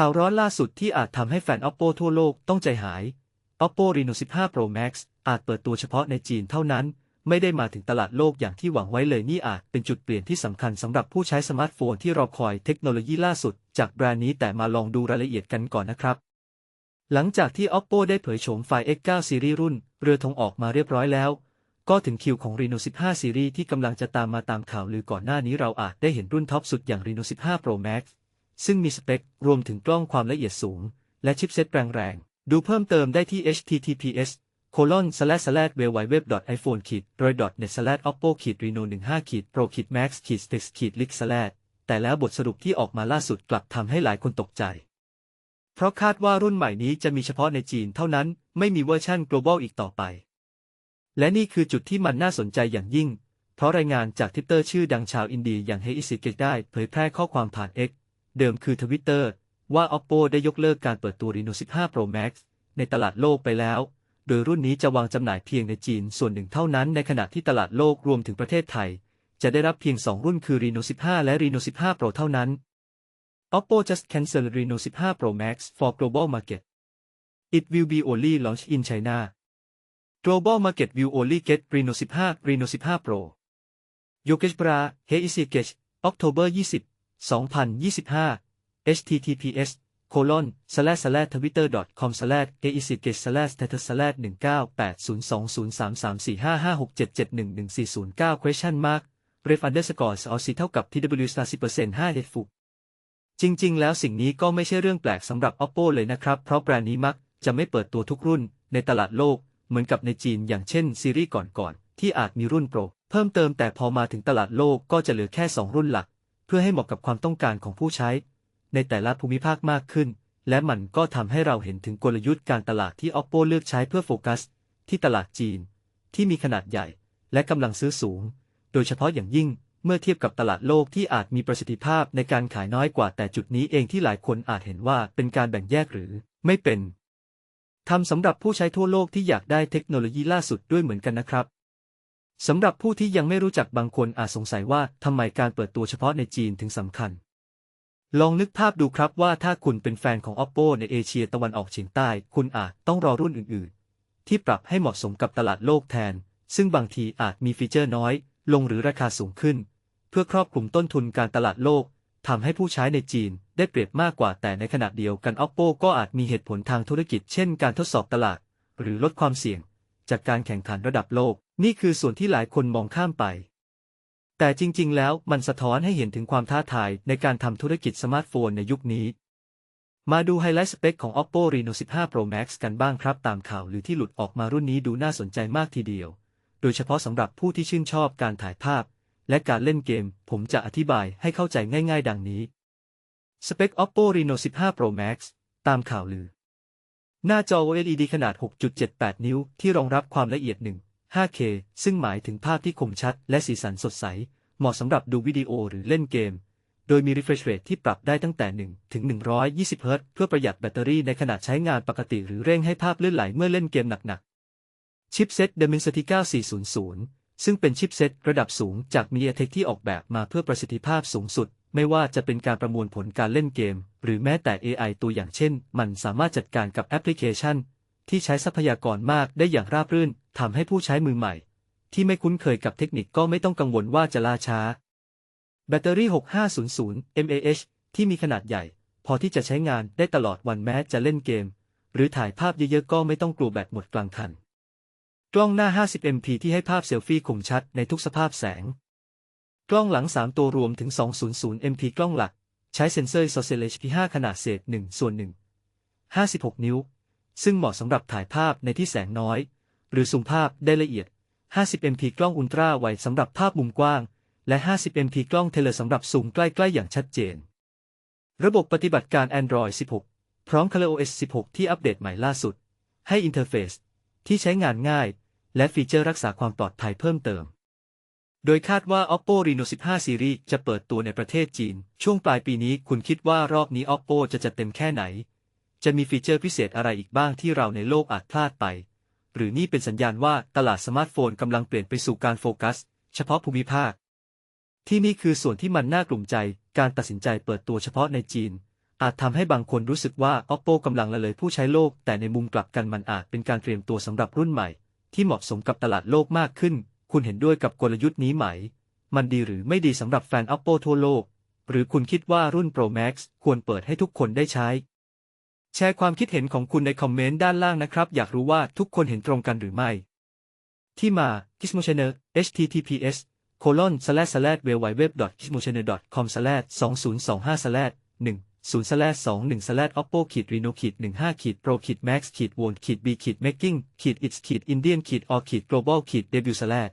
ข่าวร้อนล่าสุดที่อาจทำให้แฟน Oppo ทั่วโลกต้องใจหาย Oppo Reno 15 Pro Max อาจเปิดตัวเฉพาะในจีนเท่านั้น ไม่ได้มาถึงตลาดโลกอย่างที่หวังไว้เลยนี่อาจเป็นจุดเปลี่ยนที่สำคัญสำหรับผู้ใช้สมาร์ทโฟนที่รอคอยเทคโนโลยีล่าสุดจากแบรนด์นี้แต่มาลองดูรายละเอียดกันก่อนนะครับ หลังจากที่ Oppo ได้เผยโฉมไฟ X9 ซีรีส์รุ่น เรือธงออกมาเรียบร้อยแล้ว ก็ถึงคิวของ Reno 15 ซีรีส์ที่กำลังจะตามมาตามข่าวลือก่อนหน้านี้เราอาจได้เห็นรุ่นท็อปสุดอย่าง Reno 15 Pro Max ซึ่งมีสเปค รวมถึงกล้องความละเอียดสูง และชิปเซ็ตแรงๆ ดูเพิ่มเติมได้ที่ https colon slash slash w w w iphone ขีด droid net slash oppo ขีด reno 15ขีด pro ขีด max ขีด text ขีด lick slash แต่แล้วบทสรุปที่ออกมาล่าสุดกลับทำให้หลายคนตกใจ เพราะคาดว่ารุ่นใหม่นี้จะมีเฉพาะในจีนเท่านั้น ไม่มีเวอร์ชัน global อีกต่อไป และนี่คือจุดที่มันน่าสนใจอย่างยิ่ง เพราะรายงานจากทวิตเตอร์ชื่อดังชาวอินเดียอย่างเฮอิสิเกตได้เผยแพร่ข้อความผ่าน X เดิมคือทวิตเตอร์ว่า Oppo ได้ยกเลิกการเปิดตัว Reno 15 Pro Max ในตลาดโลกไปแล้ว โดยรุ่นนี้จะวางจำหน่ายเพียงในจีนส่วนหนึ่งเท่านั้นในขณะที่ตลาดโลกรวมถึงประเทศไทย จะได้รับเพียง 2 รุ่นคือ Reno 15 และ Reno 15 Pro เท่านั้น Oppo just cancelled Reno 15 Pro Max for global market it will be only launched in China global market will only get Reno 15 Reno 15 Pro Yogesh Bra He Isikesh October 20 2025 https colon slash slash twitter com slash aisic slash status slash 198023345567711409 question mark ref underscore c เท่ากับ tw star 10% 5 f จริงๆ แล้วสิ่งนี้ก็ไม่ใช่เรื่องแปลกสำหรับ Oppo เลยนะครับ เพราะแบรนด์นี้มักจะไม่เปิดตัวทุกรุ่นในตลาดโลก เหมือนกับในจีนอย่างเช่นซีรีส์ก่อนๆ ที่อาจมีรุ่นโปร เพิ่มเติมแต่พอมาถึงตลาดโลกก็จะเหลือแค่ 2 รุ่นหลัก เพื่อให้เหมาะกับความต้องการของผู้ใช้ ในแต่ละภูมิภาคมากขึ้น และมันก็ทำให้เราเห็นถึงกลยุทธ์การตลาดที่ Oppo เลือกใช้เพื่อโฟกัส ที่ตลาดจีน ที่มีขนาดใหญ่ และกำลังซื้อสูง โดยเฉพาะอย่างยิ่งเมื่อเทียบกับตลาดโลกที่อาจมีประสิทธิภาพในการขายน้อยกว่าแต่จุดนี้เองที่หลายคนอาจเห็นว่าเป็นการแบ่งแยกหรือไม่เป็นทำสำหรับผู้ใช้ทั่วโลกที่อยากได้เทคโนโลยีล่าสุดด้วยเหมือนกันนะครับ สำหรับผู้ที่ยังไม่รู้จักบางคนอาจสงสัยว่าทำไมการเปิดตัวเฉพาะในจีนถึงสำคัญ ลองนึกภาพดูครับว่าถ้าคุณเป็นแฟนของ Oppo ในเอเชียตะวันออกเฉียงใต้ คุณอาจต้องรอรุ่นอื่นๆ ที่ปรับให้เหมาะสมกับตลาดโลกแทน ซึ่งบางทีอาจมีฟีเจอร์น้อย ลงหรือราคาสูงขึ้น เพื่อครอบคลุมต้นทุนการตลาดโลกทำให้ผู้ใช้ในจีนได้เปรียบมากกว่าแต่ในขณะเดียวกัน Oppo ก็อาจมีเหตุผลทางธุรกิจ เช่น การทดสอบตลาด หรือลดความเสี่ยง จากการแข่งขันระดับโลก นี่คือส่วนที่หลายคนมองข้ามไป แต่จริง ๆ แล้วมันสะท้อนให้เห็นถึงความท้าทายในการทำธุรกิจสมาร์ทโฟนในยุคนี้ มาดูไฮไลท์สเปคของ Oppo Reno 15 Pro Max กันบ้างครับตามข่าวหรือที่หลุดออกมารุ่นนี้ดูน่าสนใจมากทีเดียว โดยเฉพาะสำหรับผู้ที่ชื่นชอบการถ่ายภาพ และการเล่นเกม ผมจะอธิบายให้เข้าใจง่าย ๆ ดังนี้ สเปค Oppo Reno 15 Pro Max ตามข่าวลือ หน้าจอ OLED ขนาด 6.78 นิ้ว ที่รองรับความละเอียด1 5K ซึ่งหมายถึงภาพที่คมชัดและสีสันสดใส เหมาะสำหรับดูวิดีโอหรือเล่นเกม โดยมี refresh rate ที่ปรับได้ตั้งแต่ 1 ถึง 120 Hz เพื่อประหยัดแบตเตอรี่ในขณะใช้งานปกติหรือเร่งให้ภาพลื่นไหลเมื่อเล่นเกมหนักๆ ชิปเซ็ต Dimensity 9400 ซึ่งเป็นชิปเซ็ตระดับสูงจาก MediaTek ที่ออกแบบมาเพื่อประสิทธิภาพสูงสุด ไม่ว่าจะเป็นการประมวลผลการเล่นเกม หรือแม้แต่ AI ตัวอย่างเช่น มันสามารถจัดการกับแอปพลิเคชัน ที่ใช้ทรัพยากรมากได้อย่างราบรื่นทำให้ผู้ใช้มือใหม่ ที่ไม่คุ้นเคยกับเทคนิคก็ไม่ต้องกังวลว่าจะล่าช้า แบตเตอรี่ 6500 mAh ที่มีขนาดใหญ่ พอที่จะใช้งานได้ตลอดวันแม้จะเล่นเกม หรือถ่ายภาพเยอะๆก็ไม่ต้องกลัวแบตหมดกลางคัน กล้องหน้า 50 MP ที่ให้ภาพเซลฟี่คมชัดในทุกสภาพแสง กล้องหลัง 3 ตัวรวมถึง 200 MP กล้องหลัก ใช้เซ็นเซอร์ ISO HP5 ขนาดเศษ1ส่วน1 56 นิ้ว ซึ่งเหมาะสำหรับถ่ายภาพในที่แสงน้อย หรือซูมภาพได้ละเอียด 50 MP กล้องอุลตราไวสำหรับภาพมุมกว้าง และ 50 MP กล้องเทเลสำหรับซูมใกล้ๆ อย่างชัดเจน ระบบปฏิบัติการ Android 16 พร้อม ColorOS 16 ที่อัปเดตใหม่ล่าสุด ให้อินเทอร์เฟซที่ใช้งานง่าย และฟีเจอร์รักษาความปลอดภัยเพิ่มเติม โดยคาดว่า Oppo Reno 15 Series จะเปิดตัวในประเทศจีน ช่วงปลายปีนี้คุณคิดว่ารอบนี้ Oppo จะจัดเต็มแค่ไหน จะมีฟีเจอร์พิเศษอะไรอีกบ้างที่เราในโลกอาจพลาดไป หรือนี่เป็นสัญญาณว่าตลาดสมาร์ทโฟนกำลังเปลี่ยนไปสู่การโฟกัส เฉพาะภูมิภาค ที่นี่คือส่วนที่มันน่ากลุ่มใจ การตัดสินใจเปิดตัวเฉพาะในจีน อาจทำให้บางคนรู้สึกว่า Oppo กำลังละเลยผู้ใช้โลก แต่ในมุมกลับกันมันอาจเป็นการเตรียมตัวสำหรับรุ่นใหม่ ที่เหมาะสมกับตลาดโลกมากขึ้น คุณเห็นด้วยกับกลยุทธ์นี้ไหม มันดีหรือไม่ดีสำหรับแฟน Oppo ทั่วโลก หรือคุณคิดว่ารุ่น Pro Max ควรเปิดให้ทุกคนได้ใช้ แชร์ความคิดเห็นของคุณในคอมเมนต์ด้านล่างนะครับ อยากรู้ว่าทุกคนเห็นตรงกันหรือไม่ ที่มา Gizmochannel https colon slash slash www.gizmochannel.com slash 2025 slash 1 0 slash 21 slash oppo ขีด reno ขีด15ขีด pro ขีด max ขีด won ขีด b ขีด making ขีด its ขีด indian ขีด or ขีด global ขีด debut slash